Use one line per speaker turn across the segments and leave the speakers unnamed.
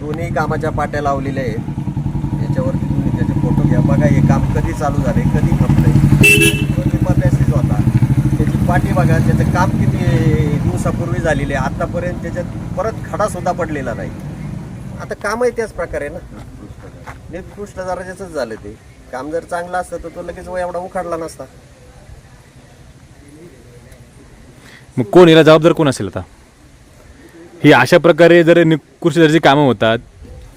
दोन्ही कामाच्या पाट्या लावलेल्या आहेत. याच्यावरती तुम्ही त्याचे फोटो घ्या. बघा हे काम कधी चालू झाले कधी खपले. मेसेज होता त्याची पाठी बघा त्याचं काम किती दिवसापूर्वी झालेले आहे. आतापर्यंत त्याच्यात परत खडा सुद्धा पडलेला नाही. आता कामही त्याच प्रकारे ना? निकृष्ट दर्जाचंच झालं ते. काम जर चांगलं असतं तर तो लगेच एवढा उखाडला नसता.
मग कोण याला जबाबदार कोण असेल आता? ही अशा प्रकारे जर निकृष्ट दर्जाची कामं होतात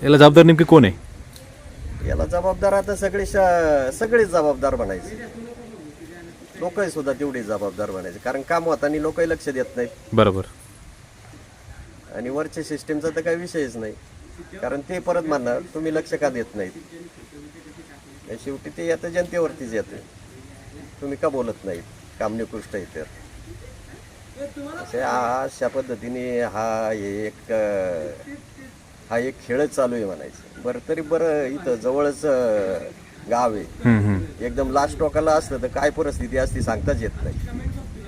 याला जबाबदार नेमकी कोण आहे?
याला जबाबदार आता सगळे श- सगळेच जबाबदार बनायचे लोकही सुद्धा तेवढे जबाबदार बनायचे कारण काम होताना लोकही लक्ष देत नाहीत
बरोबर.
आणि वरच्या सिस्टीमचा तर काही विषयच नाही. कारण ते परत म्हणणार तुम्ही लक्ष का देत नाहीत? आणि शेवटी ते येतं जनतेवरतीच येते तुम्ही का बोलत नाहीत? काम निकृष्ट आहे तर. असे अशा पद्धतीने हा एक हा एक खेळच चालू आहे म्हणायचं. बरं तरी बरं इथं जवळच गाव आहे. एकदम लास्ट टोकाला असतं तर काय परिस्थिती असती सांगताच येत नाही.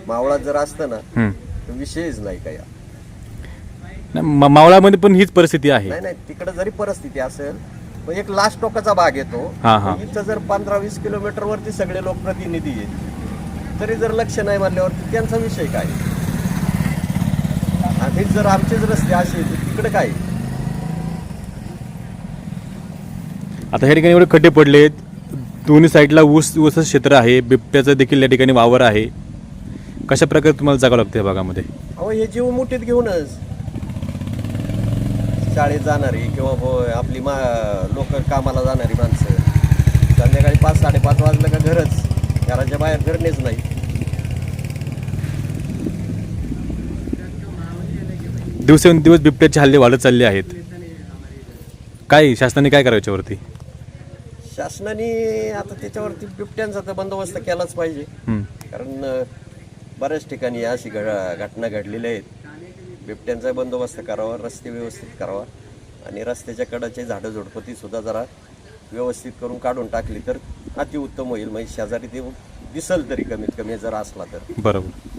मावळात जर असतं ना. तर विषयच नाही काय
नाही, मा- मावळामध्ये पण हीच परिस्थिती आहे.
नाही नाही तिकडे जरी परिस्थिती असेल पण एक लास्ट टोकाचा भाग येतो.
हा, हा.
इथं जर पंधरा वीस किलोमीटर वरती सगळे लोकप्रतिनिधी आहेत. तरी जर लक्ष नाही मानल्यावरती त्यांचा विषय काय? आणि जर आमचेच रस्ते असे तर तिकडे काय?
आता ह्या ठिकाणी एवढे खड्डे पडलेत. दोन्ही साईडला ऊस ऊसचं क्षेत्र आहे. बिबट्याचं देखील या ठिकाणी वावर आहे. कशा प्रकारे तुम्हाला जागावं लागतं या भागामध्ये?
अहो हे जीव मुठीत घेऊनच. शाळेत जाणारी किंवा ब- आपली मा लोक कामाला जाणारी माणसं. संध्याकाळी पाच साडेपाच वाजलं का घरच. घराच्या बाहेर घरनेच नाही.
दिवसेंदिवस बिबट्याचे हल्ले वाढत चालले आहेत. काय शासनाने काय करावं याच्यावरती?
शासनाने आता त्याच्यावरती बिबट्यांचा तर बंदोबस्त केलाच पाहिजे. कारण अ, बऱ्याच ठिकाणी अशी घड घटना घडलेल्या आहेत. बिबट्यांचा बंदोबस्त करावा रस्ते व्यवस्थित करावा आणि रस्त्याच्या कडाचे झाडं झुडपती सुद्धा जरा व्यवस्थित करून काढून टाकली तर अतिउत्तम होईल. म्हणजे शेजारी ते दिसल तरी कमीत कमी जर असला तर.
बरोबर.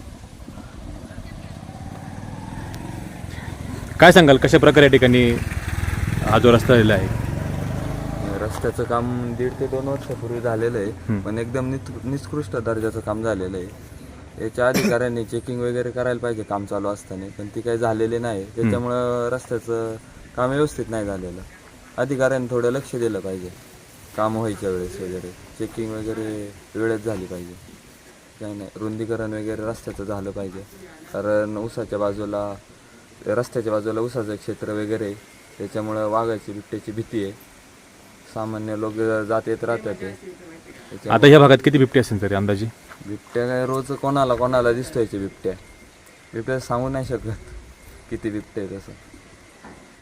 काय सांगाल कशा प्रकारे या ठिकाणी हा जो रस्ता आलेला आहे?
रस्त्याचं काम दीड ते दोन वर्षापूर्वी झालेलं आहे पण एकदम नित- निकृष्ट दर्जाचं काम झालेलं आहे. याच्या अधिकाऱ्यांनी चेकिंग वगैरे करायला पाहिजे काम चालू असताना पण ती काही झालेली नाही. त्याच्यामुळं रस्त्याचं काम व्यवस्थित नाही झालेलं. अधिकाऱ्यांनी थोडं लक्ष दिलं पाहिजे काम व्हायच्या वेळेस वगैरे. चेकिंग वगैरे वेळेत झाली पाहिजे. काही नाही रुंदीकरण वगैरे रस्त्याचं झालं पाहिजे. कारण उसाच्या बाजूला रस्त्याच्या बाजूला उसाचं क्षेत्र वगैरे. त्याच्यामुळं वाघाची बिबट्याची भीती आहे. सामान्य लोक जात येत राहतात ते. त्याच्या
आता ह्या भागात किती बिबटे असेल तरी अंदाजे?
बिबट्या काय रोज कोणाला कोणाला दिसतोय बिबट्या. बिबट्या सांगू नाही शकत किती बिबटे आहे तसं